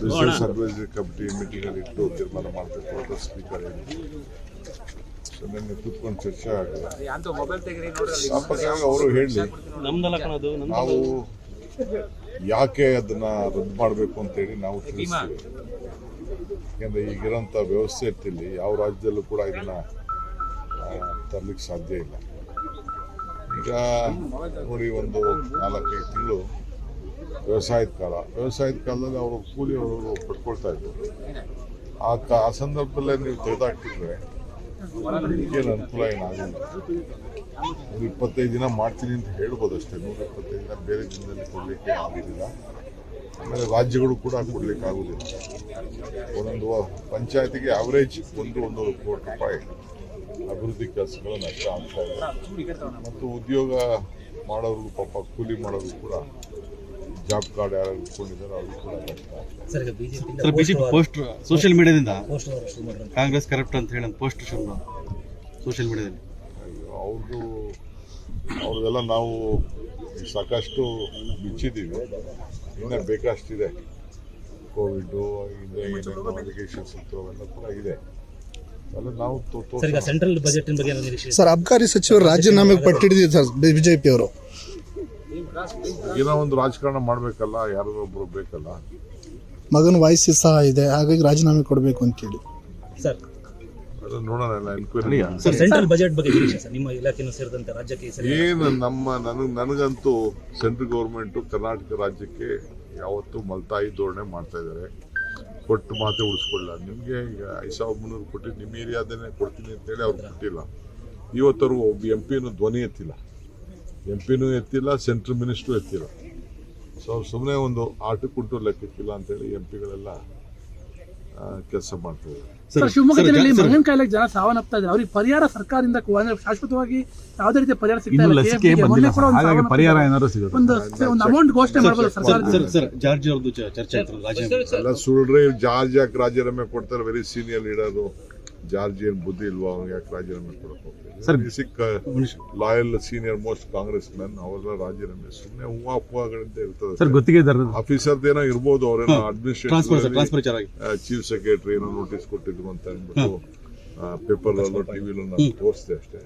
Business advisory committee meeting ಅಲ್ಲಿ ಇಟ್ಟು ತೀರ್ಮಾನ ಮಾಡಬೇಕು ಅಂತ ಸ್ಪೀಕರ್ ಹೇಳಿದ್ರು ನಿನ್ನೆ ಕೂತ್ಕೊಂಡು ಚರ್ಚೆ ಆಗಿದೆ. ಅವರು ಹೇಳಿ. ನಾವು ಯಾಕೆ ಅದನ್ನ ರದ್ದು ಮಾಡಬೇಕು ಅಂತೇಳಿ ನಾವು ತಿಳಿಸ್ತೀವಿ. ಯಾಕಂದ್ರೆ ಈಗಿರೋಂಥ ವ್ಯವಸ್ಥೆ ಇರ್ತಿಲ್ಲಿ ಯಾವ ರಾಜ್ಯದಲ್ಲೂ ಕೂಡ ಇದನ್ನ ತರ್ಲಿಕ್ಕೆ ಸಾಧ್ಯ ಇಲ್ಲ. ಈಗ ನೋಡಿ ಒಂದು ನಾಲ್ಕೈದು ತಿಂಗಳು ವ್ಯವಸಾಯದ ಕಾಲ. ವ್ಯವಸಾಯದ ಕಾಲದಲ್ಲಿ ಅವರು ಕೂಲಿ ಅವರು ಪಡ್ಕೊಳ್ತಾ ಇದ್ರು. ಆ ಕ- ಆ ಸಂದರ್ಭದಲ್ಲೇ ನೀವು ತೆಗೆದಾಕ್ತಿದ್ರೆ ಈಗೇನು ಅನುಕೂಲ ಏನಾಗಲ್ಲ. ಒಂದು ಇಪ್ಪತ್ತೈದು ದಿನ ಮಾಡ್ತೀನಿ ಅಂತ ಹೇಳ್ಬೋದು ಅಷ್ಟೇ. ನೂರ ಇಪ್ಪತ್ತೈದು ದಿನ ಬೇರೆ ದಿನದಲ್ಲಿ ಕೊಡಲಿಕ್ಕೆ ಆಗೋದಿಲ್ಲ. ಆಮೇಲೆ ರಾಜ್ಯಗಳು ಕೂಡ ಕೊಡ್ಲಿಕ್ಕೆ ಆಗೋದಿಲ್ಲ ಒಂದೊಂದು ಪಂಚಾಯತಿಗೆ ಅವರೇಜ್ ಒಂದು ಒಂದು ಕೋಟಿ ರೂಪಾಯಿ ಅಭಿವೃದ್ಧಿ ಕೆಲಸಗಳು ನಷ್ಟ ಆಗ್ತಾ ಇದೆ. ಮತ್ತು ಉದ್ಯೋಗ ಮಾಡೋರು ಪಾಪ ಕೂಲಿ ಮಾಡೋರು ಕೂಡ ಜಾಬ್ ಕಾರ್ಡ್ ಯಾರು ಕೊಂಡಿದ್ದಾರೆ ಅವ್ರಿಗೂ ಕೂಡ ಕಷ್ಟ ಬಿಜೆಪಿ ಪೋಸ್ಟ್ ಸೋಷಿಯಲ್ ಮೀಡಿಯಾದಿಂದ ಕಾಂಗ್ರೆಸ್ ಕರಪ್ಟ್ ಅಂತ ಹೇಳಿ ಪೋಸ್ಟ್ ಶುರು ಸೋಷಿಯಲ್ ಮೀಡಿಯಾದಲ್ಲಿ ಅವ್ರದ್ದು ಅವ್ರದ್ದೆಲ್ಲ ನಾವು ಸಾಕಷ್ಟು ಬಿಚ್ಚಿದ್ದೀವಿ. ಇನ್ನೂ ಬೇಕಷ್ಟಿದೆ. ಕೋವಿಡ್ ಇತ್ತು ಅವೆಲ್ಲ ಕೂಡ ಇದೆ. ಅಲ್ಲ ನಾವು ತೋ- ಸರ್ ಈಗ ಸೆಂಟ್ರಲ್ ಬಜೆಟ್ ಬಗ್ಗೆ ಸರ್ ಅಬ್ಕಾರಿ ಸಚಿವರು ರಾಜೀನಾಮೆ ಪಟ್ಟಿಡಿದ್ರು ಸರ್ ಬಿಜೆಪಿ ಅವರು. ಏನೋ ಒಂದು ರಾಜಕಾರಣ ಮಾಡಬೇಕಲ್ಲ ಯಾರೋ ಒಬ್ರು ಬೇಕಲ್ಲ. ಮಗನ ವಯಸ್ಸು ಸಹ ಇದೆ ಹಾಗಾಗಿ ರಾಜೀನಾಮೆ ಕೊಡಬೇಕು ಅಂತೇಳಿ ಸರ್ ನೋಡೋಣ ಎನ್ಕ್ವೈರಿ ಸರ್ ಸೆಂಟ್ರಲ್ ಬಜೆಟ್ ಬಗ್ಗೆ ನಿರೀಕ್ಷೆ ಸರ್ ನಿಮ್ಮ ಇಲಾಖೆನೂ ಸೇರಿದಂತೆ ರಾಜ್ಯಕ್ಕೆ ಈ ಏನು ನಮ್ಮ ನನಗೆ ನನಗಂತೂ ಸೆಂಟ್ರಲ್ ಗೌರ್ಮೆಂಟು ಕರ್ನಾಟಕ ರಾಜ್ಯಕ್ಕೆ ಯಾವತ್ತೂ ಮಲ್ತಾಯಿ ಧೋರಣೆ ಮಾಡ್ತಾ ಇದ್ದಾರೆ. ಕೊಟ್ಟು ಮಾತೆ ಉಳಿಸ್ಕೊಳ್ಳ ನಿಮಗೆ ಈಗ ಐದು ಸಾವಿರದ ಮುನ್ನೂರು ಕೊಟ್ಟು ನಿಮ್ಮ ಏರಿಯಾದನ್ನೇ ಕೊಡ್ತೀನಿ ಅಂತೇಳಿ ಅವ್ರು ಕೊಟ್ಟಿಲ್ಲ. ಇವತ್ತರು ಒಬ್ಬ ಎಂ ಪಿನೂ ಧ್ವನಿ ಎತ್ತಿಲ್ಲ. ಎಂ ಪಿನೂ ಎತ್ತಿಲ್ಲ ಸೆಂಟ್ರಲ್ ಮಿನಿಸ್ಟ್ರು ಎತ್ತಿಲ್ಲ. ಸೊ ಅವ್ರು ಸುಮ್ಮನೆ ಒಂದು ಆಟಕ್ಕುಂಟು ಲೆಕ್ಕಕ್ಕಿಲ್ಲ ಅಂತೇಳಿ ಎಂ ಪಿಗಳೆಲ್ಲ ಕೆಲಸ ಮಾಡ್ತಾ ಸರ್ ಶಿವಮೊಗ್ಗ ಜಿಲ್ಲೆಯಲ್ಲಿ ಮಂಗನ ಕಾಯಿಲೆಗೆ ಜನ ಸಾವನ್ನಪ್ತಾ ಇದ್ದಾರೆ. ಅವ್ರಿಗೆ ಪರಿಹಾರ ಸರ್ಕಾರದಿಂದ ಅಂದ್ರೆ ಶಾಶ್ವತವಾಗಿ ಯಾವುದೇ ರೀತಿಯ ಪರಿಹಾರ ಸಿಗ್ತಾ ಇಲ್ಲ. ಪರಿಹಾರ ಏನಾದ್ರು ಸಿಗುತ್ತೆ. ಒಂದು ಒಂದು ಅಮೌಂಟ್ ಘೋಷಣೆ ಮಾಡಬಹುದು ಸರ್ ಸರ್ಕಾರ. ಸರ್ ಸರ್ ಜಾರ್ಜ್ ಅವ್ರದ್ದು ಚರ್ಚೆ ಆಯ್ತು. ರಾಜೀನಾಮೆ ಎಲ್ಲ ಸುಳ್ಳ್ರೆ ಜಾರ್ಜ್ ಯಾಕೆ ರಾಜೀನಾಮೆ ಕೊಡ್ತಾರೆ? ವೆರಿ ಸೀನಿಯರ್ ಲೀಡರು ಜಾರ್ಜ್ ಏನ್ ಬುದ್ಧಿ ಇಲ್ವಾ ಅವ್ನಿಗೆ ಯಾಕೆ ರಾಜೀನಾಮೆ ಕೊಡಕ್ಕೆ ಹೋಗ್ತಾರೆ ಸಿಕ್ಕ loyal senior most Congress men ಅವರೆಲ್ಲ ರಾಜೀನಾಮೆ ಸುಮ್ಮನೆ ಹೂವು ಹೂವಾಗಳಿಂದ ಇರ್ತದೆ ಸರ್ ಗುತ್ತಿಗೆದಾರರು ಆಫೀಸರ್ ಏನೋ ಇರ್ಬೋದು ಅವರೇನೋ ಅಡ್ಮಿನಿಸ್ಟ್ರೇಷನ್ ಚೀಫ್ ಸೆಕ್ರೆಟರಿ ಏನೋ ನೋಟಿಸ್ ಕೊಟ್ಟಿದ್ರು ಅಂತ ಅಂದ್ಬಿಟ್ಟು ಪೇಪರ್ ಅಲ್ಲೋ ಟಿವಿಲೋ ನಾನು ತೋರಿಸಿದೆ ಅಷ್ಟೇ.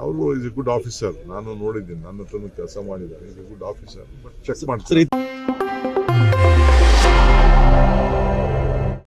ಅವರು ಇಸ್ ಎ ಗುಡ್ ಆಫೀಸರ್ ನಾನು ನೋಡಿದ್ದೀನಿ ನನ್ನ ಹತ್ರನೂ ಕೆಲಸ ಮಾಡಿದ್ದಾರೆ. Is a good officer but check ಮಾಡ್ತಾರೆ ಸರ್